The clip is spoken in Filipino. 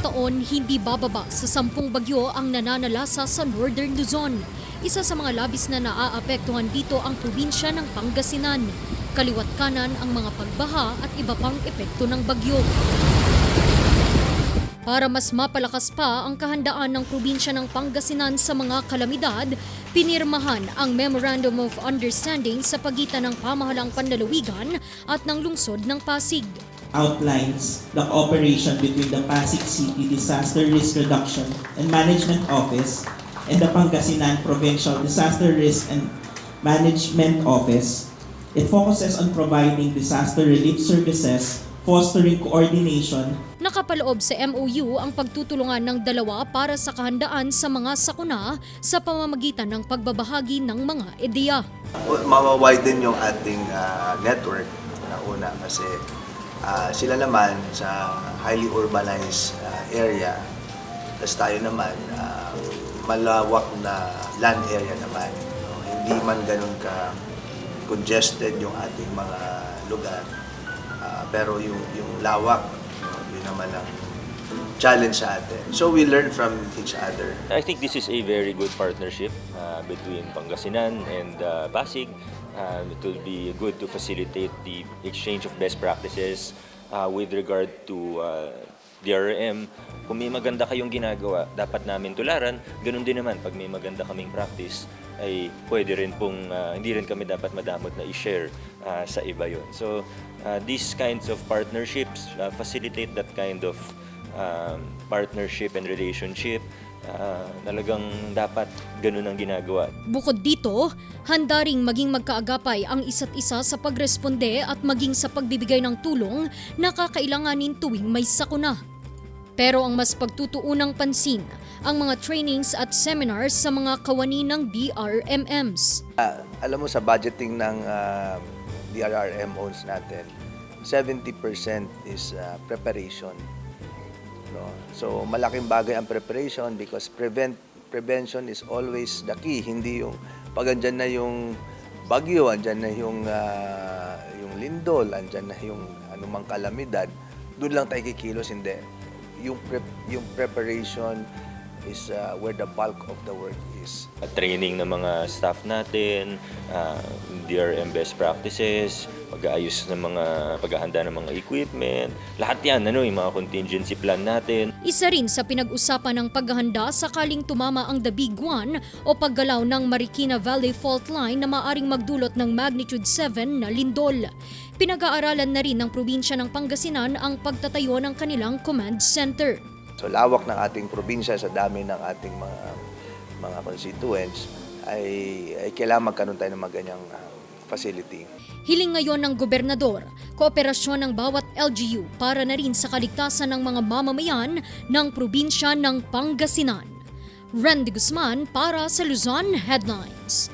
taon, hindi bababa sa sampung bagyo ang nananalasa sa Northern Luzon. Isa sa mga labis na naaapektuhan dito ang probinsya ng Pangasinan. Kaliwat kanan ang mga pagbaha at iba pang epekto ng bagyo. Para mas mapalakas pa ang kahandaan ng probinsya ng Pangasinan sa mga kalamidad, pinirmahan ang Memorandum of Understanding sa pagitan ng pamahalang panlalawigan at ng lungsod ng Pasig. Outlines the cooperation between the Pasig City Disaster Risk Reduction and Management Office and the Pangasinan Provincial Disaster Risk and Management Office. It focuses on providing disaster relief services, fostering coordination, Nakapaloob sa MOU ang pagtutulungan ng dalawa para sa kahandaan sa mga sakuna sa pamamagitan ng pagbabahagi ng mga ideya. mawawiden yung ating ah, network na una kasi ah, sila naman sa highly urbanized ah, area tapos tayo naman ah, malawak na land area naman no? hindi man ganun ka congested yung ating mga lugar Ah, pero yung yung lawak no? yun naman ang challenge sa atin so we learn from each other I think this is a very good partnership uh, between Pangasinan and uh, Pasig. Uh, it will be good to facilitate the exchange of best practices uh, with regard to uh, DRM. Kung may maganda kayong ginagawa, dapat namin tularan. Ganun din naman, pag may maganda kaming practice, ay pwede rin pong, uh, hindi rin kami dapat madamot na i-share uh, sa iba yon. So, uh, these kinds of partnerships uh, facilitate that kind of um, partnership and relationship. Uh, talagang dapat ganun ang ginagawa. Bukod dito, handa ring maging magkaagapay ang isa't isa sa pagresponde at maging sa pagbibigay ng tulong na kakailanganin tuwing may sakuna. Pero ang mas pagtutuunang pansin, ang mga trainings at seminars sa mga kawani ng DRMMs. Ah, alam mo sa budgeting ng ah, DRRM owns natin, 70% is ah, preparation. No? So malaking bagay ang preparation because prevent prevention is always the key. Hindi yung pag andyan na yung bagyo, andyan na yung ah, yung lindol, andyan na yung anumang kalamidad, doon lang tayo kikilos, hindi. Yung prep, yung preparation is ah, where the bulk of the work is. At training ng mga staff natin, uh, DRM best practices, pag-aayos ng mga paghahanda ng mga equipment, lahat yan, ano, yung mga contingency plan natin. Isa rin sa pinag-usapan ng paghahanda sakaling tumama ang The Big One o paggalaw ng Marikina Valley Fault Line na maaring magdulot ng magnitude 7 na lindol. Pinag-aaralan na rin ng probinsya ng Pangasinan ang pagtatayo ng kanilang command center. So lawak ng ating probinsya sa dami ng ating mga mga constituents ay, ay kailangan magkaroon tayo ng mga ganyang ah, facility. Hiling ngayon ng gobernador, kooperasyon ng bawat LGU para na rin sa kaligtasan ng mga mamamayan ng probinsya ng Pangasinan. Randy Guzman para sa Luzon Headlines.